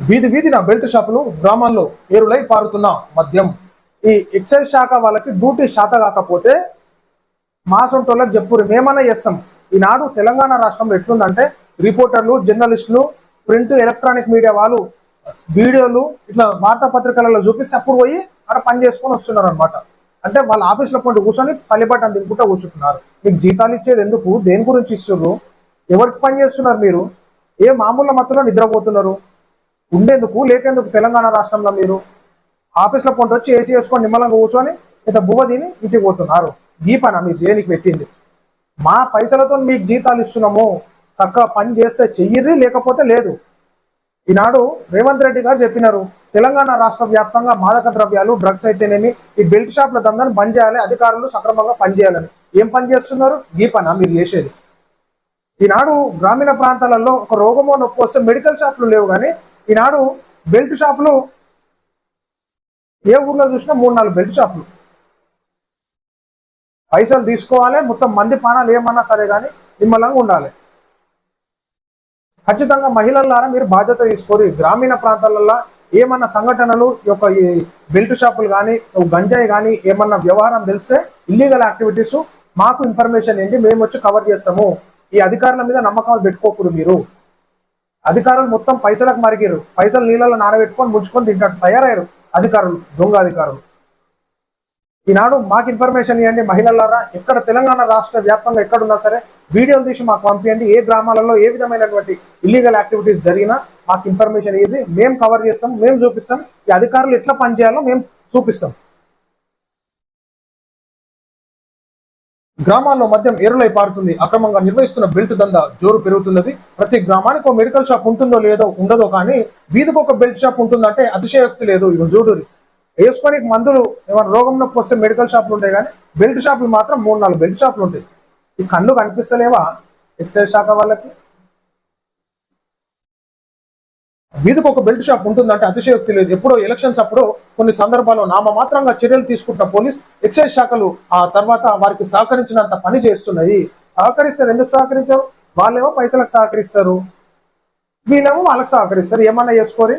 వీధి వీధిన బెల్ట్ షాపులు గ్రామాల్లో ఏరులై పారుతున్న మద్యం. ఈ ఎక్సైజ్ శాఖ వాళ్ళకి డ్యూటీ శాత కాకపోతే మా సొంటోళ్ళకి చెప్పురు మేమన్నా చేస్తాం. ఈనాడు తెలంగాణ రాష్ట్రంలో ఎట్లుందంటే రిపోర్టర్లు జర్నలిస్టులు ప్రింట్ ఎలక్ట్రానిక్ మీడియా వాళ్ళు వీడియోలు ఇట్లా వార్తాపత్రికలలో చూపిస్తే అప్పుడు పోయి అక్కడ పని చేసుకొని వస్తున్నారు అనమాట అంటే వాళ్ళ ఆఫీస్లో పండు కూర్చొని పల్లిపట్టం తినుకుంటూ కూర్చుంటున్నారు. మీకు జీతాలు ఇచ్చేది ఎందుకు? దేని గురించి ఇస్తున్నారు ఎవరికి పని చేస్తున్నారు మీరు? ఏ మామూలు మత్తులో నిద్రపోతున్నారు? ఉండేందుకు లేకేందుకు తెలంగాణ రాష్ట్రంలో మీరు ఆఫీస్లో కొంట వచ్చి ఏసీ వేసుకొని నిమ్మలంగా కూర్చొని ఇంత బువ్వ తిని ఇంటికి పోతున్నారు. దీపన మీరు దేనికి పెట్టింది? మా పైసలతో మీకు జీతాలు ఇస్తున్నాము. చక్కగా పని చేస్తే చెయ్యిర్రి లేకపోతే లేదు. ఈనాడు రేవంత్ రెడ్డి గారు చెప్పినారు తెలంగాణ రాష్ట్ర వ్యాప్తంగా మాదక ద్రవ్యాలు డ్రగ్స్ అయితేనేమి ఈ బెల్ట్ షాప్ల దందాన్ని బంద్ చేయాలి అధికారులు సక్రమంగా పనిచేయాలని ఏం పని చేస్తున్నారు? ఈ మీరు చేసేది? ఈనాడు గ్రామీణ ప్రాంతాలలో ఒక రోగమో నొప్పి వస్తే మెడికల్ షాపులు లేవు కానీ ఈనాడు బెల్ట్ షాపులు ఏ ఊర్లో చూసినా మూడు నాలుగు బెల్ట్ షాపులు. పైసలు తీసుకోవాలి మొత్తం మంది పానాలు ఏమన్నా సరే కానీ నిమ్మలంగా ఉండాలి. ఖచ్చితంగా మహిళలారా మీరు బాధ్యత తీసుకోరు. గ్రామీణ ప్రాంతాలలో ఏమన్నా సంఘటనలు ఈ యొక్క ఈ బెల్ట్ షాపులు కానీ గంజాయి కానీ ఏమన్నా వ్యవహారం తెలిస్తే ఇల్లీగల్ యాక్టివిటీస్ మాకు ఇన్ఫర్మేషన్ ఏంటి మేము వచ్చి కవర్ చేస్తాము. ఈ అధికారుల మీద నమ్మకాలు పెట్టుకోకూడదు మీరు. అధికారులు మొత్తం పైసలకు మరిగారు. పైసలు నీళ్ళలో నానబెట్టుకొని ముంచుకొని తింటారు. తయారయ్యారు అధికారులు దొంగ అధికారులు. ఈనాడు మాకు ఇన్ఫర్మేషన్ ఇవ్వండి మహిళలారా. ఎక్కడ తెలంగాణ రాష్ట్ర వ్యాప్తంగా ఎక్కడున్నా సరే వీడియోలు తీసి మాకు పంపించండి ఏ గ్రామాలలో ఏ విధమైనటువంటి ఇల్లీగల్ యాక్టివిటీస్ జరిగినా మాకు ఇన్ఫర్మేషన్ ఇది మేము కవర్ చేస్తాం మేము చూపిస్తాం. ఈ అధికారులు ఎట్లా పనిచేయాలో మేము చూపిస్తాం. గ్రామాల్లో మద్యం ఎరులై పారుతుంది. అక్రమంగా నిర్వహిస్తున్న బెల్ట్ దందా జోరు పెరుగుతున్నది. ప్రతి గ్రామానికి ఒక మెడికల్ షాప్ ఉంటుందో లేదో ఉండదో కానీ వీధికి ఒక బెల్ట్ షాప్ ఉంటుందంటే అతిశయోక్తి లేదు. ఇవి చూడు వేసుకొని మందులు ఏమైనా రోగం నొప్పి వస్తే మెడికల్ షాపులు ఉంటాయి కానీ బెల్ట్ షాపులు మాత్రం మూడు నాలుగు బెల్ట్ షాపులు ఉంటాయి. ఈ కళ్ళు కనిపిస్తలేవా? ఎక్సైజ్ శాఖ వాళ్ళకి? వీధికి ఒక బెల్ట్ షాప్ ఉంటుందంటే అతిశయోక్తి లేదు. ఎప్పుడో ఎలక్షన్స్ అప్పుడు కొన్ని సందర్భాల్లో నామమాత్రంగా చర్యలు తీసుకుంటున్న పోలీస్ ఎక్సైజ్ శాఖలు ఆ తర్వాత వారికి సహకరించినంత పని చేస్తున్నాయి. సహకరిస్తారు. ఎందుకు సహకరించారు? వాళ్ళేమో పైసలకు సహకరిస్తారు. వీళ్ళేమో వాళ్ళకి సహకరిస్తారు. ఏమన్నా చేసుకోరి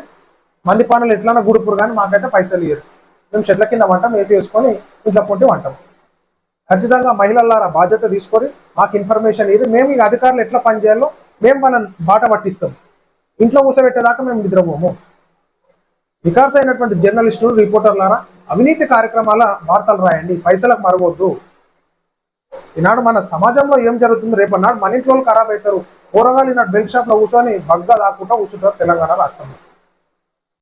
మంది పనులు ఎట్లన్నా గుడుపురు కానీ మాకైతే పైసలు ఇయ్యరు. మేము చెట్ల కింద వంటాం వేసి వేసుకొని ఇంట్లో పొట్టి వంటాం. ఖచ్చితంగా మహిళలారా బాధ్యత తీసుకొని మాకు ఇన్ఫర్మేషన్ ఇది మేము ఈ అధికారులు ఎట్లా పనిచేయాలో మేము వాళ్ళని బాట పట్టిస్తాం. ఇంట్లో కూర్చోబెట్టేదాకా మేము నిద్రపోము. వికాస్ అయినటువంటి జర్నలిస్టులు రిపోర్టర్లారా అవినీతి కార్యక్రమాల వార్తలు రాయండి. పైసలకు మరవద్దు. ఈనాడు మన సమాజంలో ఏం జరుగుతుంది? రేపన్నాడు మన ఇంట్లో ఖరాబ్ అవుతారు. కూరగాయలు ఈనాడు బెల్ట్ షాప్లో కూర్చొని బగ్గా దాక్కుంటా కూర్చుంటారు తెలంగాణ రాష్ట్రంలో.